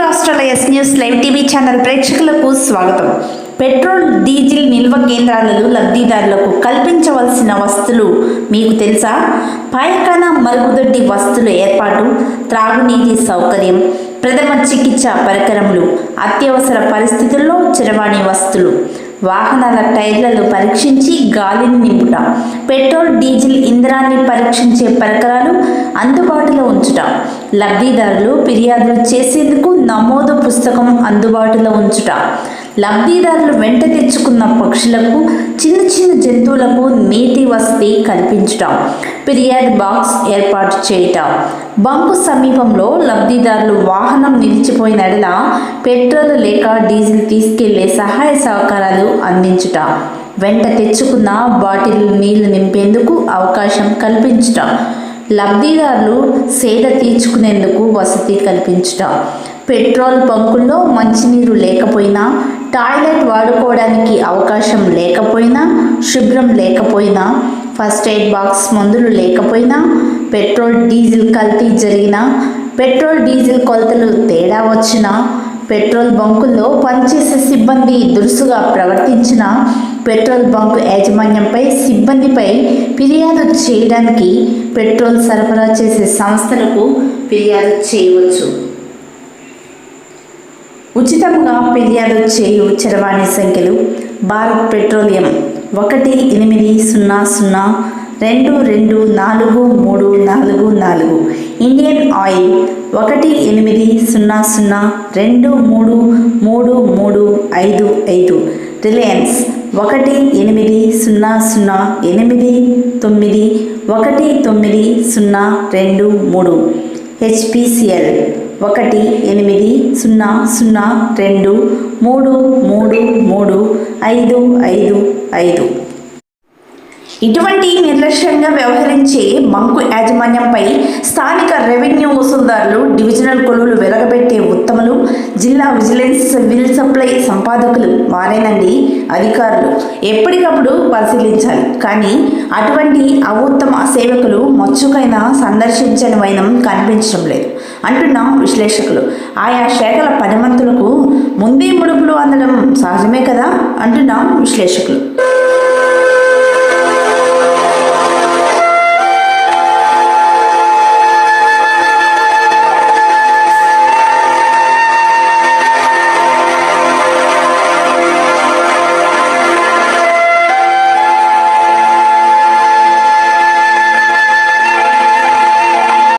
రాష్ట్రాల S news live TV channel ప్రేక్షకులకు స్వాగతం. పెట్రోల్ డీజిల్ నిల్వ కేంద్రాలలో లబ్ధిదారులకు కల్పించవలసిన వస్తువులు మీకు తెలుసా? పాయకాన మరుగుదొడ్డి వస్తువుల ఏర్పాటు త్రాగునీటి సౌకర్యం ప్రథమ చికిత్స పరికరములు అత్యవసర పరిస్థితుల్లో చరవాణి వస్తువులు వాహనాల టైర్లను పరీక్షించి గాలిని నింపుట పెట్రోల్ డీజిల్ ఇంధనాన్ని పరీక్షించే పరికరాలు అందుబాటులో ఉంచుట లబ్ధిదారులు ఫిర్యాదులు చేసేందుకు నమోదు పుస్తకం అందుబాటులో ఉంచుట. లబ్ధిదారులు వెంట తెచ్చుకున్న పక్షులకు చిన్న చిన్న జంతువులకు నీటి వసతి కల్పించుట. ఫిర్యాదు బాక్స్ ఏర్పాటు చేయటం. బంకు సమీపంలో లబ్ధిదారులు వాహనం నిలిచిపోయిన ఎడల పెట్రోల్ లేక డీజిల్ తీసుకెళ్ళే సహాయ సహకారాలు అందించుట. వెంట తెచ్చుకున్న బాటిల్ నీళ్ళు నింపేందుకు అవకాశం కల్పించుట. లబ్ధిదారులు సేద తీర్చుకునేందుకు వసతి కల్పించుట. పెట్రోల్ బంకుల్లో మంచినీరు లేకపోయినా టాయిలెట్ వాడుకోవడానికి అవకాశం లేకపోయినా శుభ్రం లేకపోయినా ఫస్ట్ ఎయిడ్ బాక్స్ మందులు లేకపోయినా పెట్రోల్ డీజిల్ కల్తీ జరిగినా పెట్రోల్ డీజిల్ కొలతలు తేడా వచ్చినా పెట్రోల్ బంకుల్లో పనిచేసే సిబ్బంది దురుసుగా ప్రవర్తించిన పెట్రోల్ బంకు యాజమాన్యంపై సిబ్బందిపై ఫిర్యాదు చేయడానికి పెట్రోల్ సరఫరా చేసే సంస్థలకు ఫిర్యాదు చేయవచ్చు. ఉచితంగా ఫిర్యాదు చేయు చరవాణి సంఖ్యలు భారత్ పెట్రోలియం ఒకటి ఎనిమిది సున్నా సున్నా రెండు రెండు నాలుగు మూడు నాలుగు నాలుగు ఇండియన్ ఆయిల్ ఒకటి ఎనిమిది సున్నా సున్నా రెండు మూడు మూడు మూడు ఐదు ఐదు రిలయన్స్ ఒకటి ఎనిమిది సున్నా సున్నా ఎనిమిది తొమ్మిది ఒకటి తొమ్మిది సున్నా రెండు మూడు. హెచ్పిసిఎల్ ఒకటి ఎనిమిది సున్నా సున్నా రెండు మూడు మూడు మూడు ఐదు ఐదు ఐదు. ఇటువంటి నిర్లక్ష్యంగా వ్యవహరించే బంకు యాజమాన్యంపై స్థానిక రెవెన్యూ వసూల్దారులు డివిజనల్ కొలువులు వెలగబెట్టే ఉత్తములు జిల్లా విజిలెన్స్ సివిల్ సప్లై సంపాదకులు వారేనండి అధికారులు. ఎప్పటికప్పుడు పరిశీలించాలి. కానీ అటువంటి అవుత్తమ సేవకులు మచ్చుకైనా సందర్శించని వైనం కనిపించడం లేదు అంటున్నాం విశ్లేషకులు. ఆయా శాఖల పనిమంతులకు ముందే ముడుపులు అందడం సహజమే కదా అంటున్నాం విశ్లేషకులు.